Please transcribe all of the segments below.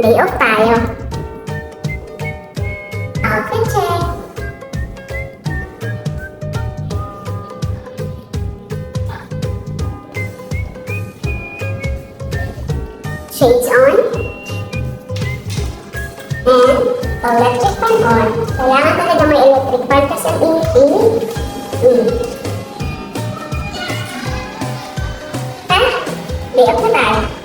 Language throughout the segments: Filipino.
Day off tayo. Outfit check. Shades on. And electric fan on. Kailangan talaga may electric fan kasi ang init-init. Hmm. Ha? Day off na tayo.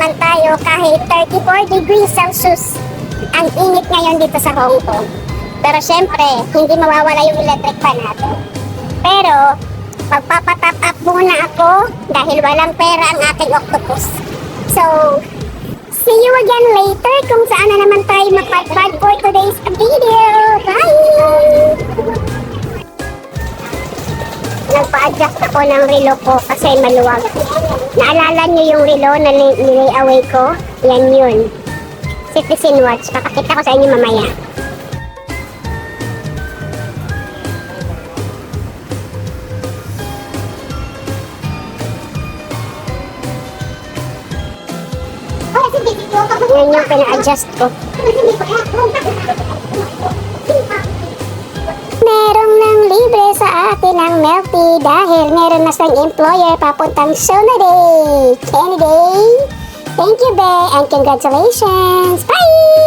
Naman tayo kahit 34 degrees Celsius. Ang init ngayon dito sa Hong Kong. Pero syempre, hindi mawawala yung electric fan natin. Pero, magpapatap up muna ako dahil walang pera ang aking octopus. So, see you again later kung saan na naman tayo magpatpad for today's video. Nagpa-adjust ako ng relo ko kasi maluwag. Naalala niyo yung relo na ni- nilay away ko? Yan yun. Citizen Watch. Papakita ko sa inyo mamaya. Yan yung pina-adjust ko. Ang Melty dahil meron na siyang employer papuntang Sonaday. Kennedy, thank you, Be, and congratulations. Bye!